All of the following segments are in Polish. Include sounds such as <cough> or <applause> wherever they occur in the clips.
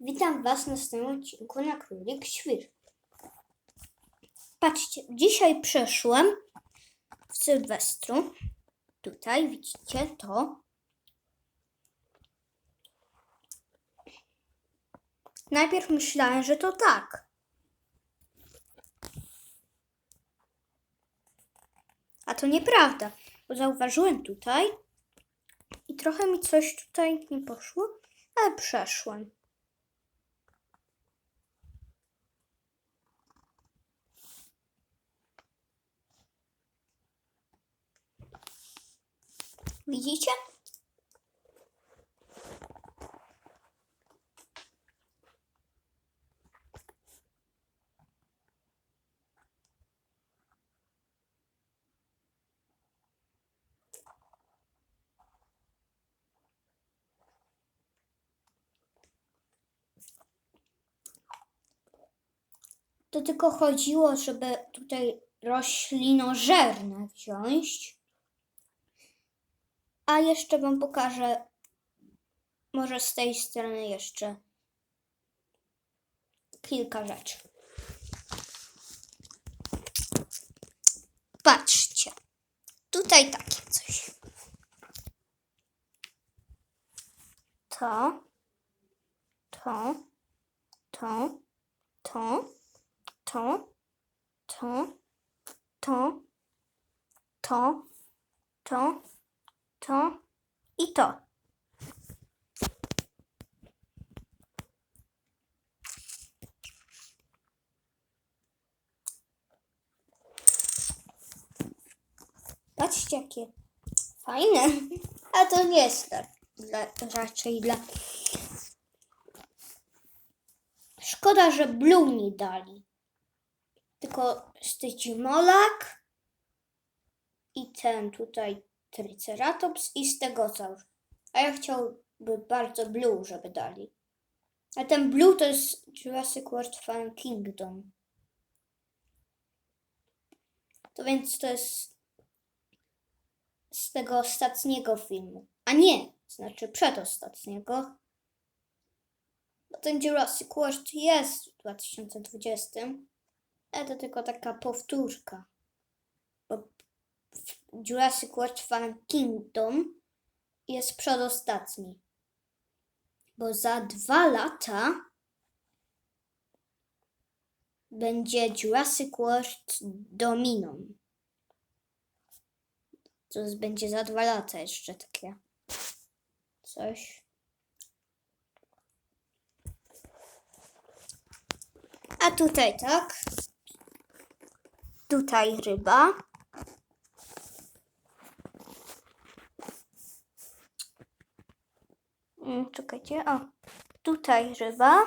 Witam Was na następnym odcinku na Królik Świr. Patrzcie, dzisiaj przeszłem w Sylwestru. Tutaj widzicie to. Najpierw myślałem, że to tak. A to nieprawda, bo zauważyłem tutaj i trochę mi coś tutaj nie poszło, ale przeszłem. Widzicie? To tylko chodziło, żeby tutaj roślinożerne wziąć. A jeszcze Wam pokażę, może z tej strony jeszcze kilka rzeczy. Patrzcie, tutaj takie coś. To, to, to, to, to, to, to, to, to, to i to. Patrzcie, jakie fajne. A to nie jest dla, dla, raczej dla. Szkoda, że Blue nie dali. Tylko Stygimolak i ten tutaj Triceratops i Stegosaur. A ja chciałby bardzo Blue, żeby dali. A ten Blue to jest Jurassic World Fallen Kingdom. To więc to jest z tego ostatniego filmu. A nie, znaczy przedostatniego. Bo ten Jurassic World jest w 2020, ale to tylko taka powtórka. Jurassic World Fallen Kingdom jest przedostatni. Bo za dwa lata będzie Jurassic World Dominion. To będzie za dwa lata jeszcze takie coś. A tutaj tak. Tutaj ryba. Czekajcie, o. Tutaj ryba.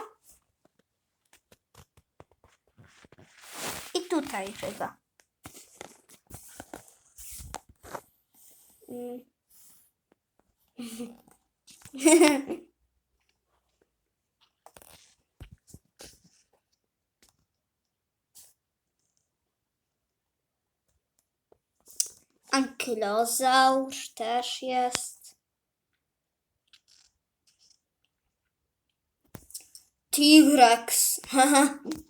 I tutaj ryba. Mm. <laughs> Ankylozaur też jest. T-Rex. <laughs>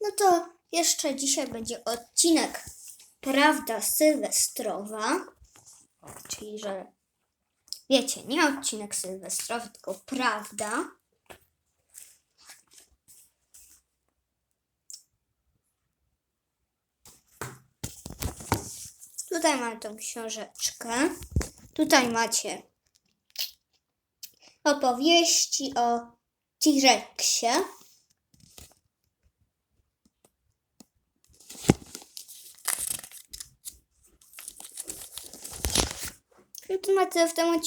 No to jeszcze dzisiaj będzie odcinek Prawda Sylwestrowa. Czyli, że wiecie, nie odcinek sylwestrowy, tylko prawda. Tutaj mamy tą książeczkę. Tutaj macie opowieści o T-Rexie. To na tyle w tym odcinku.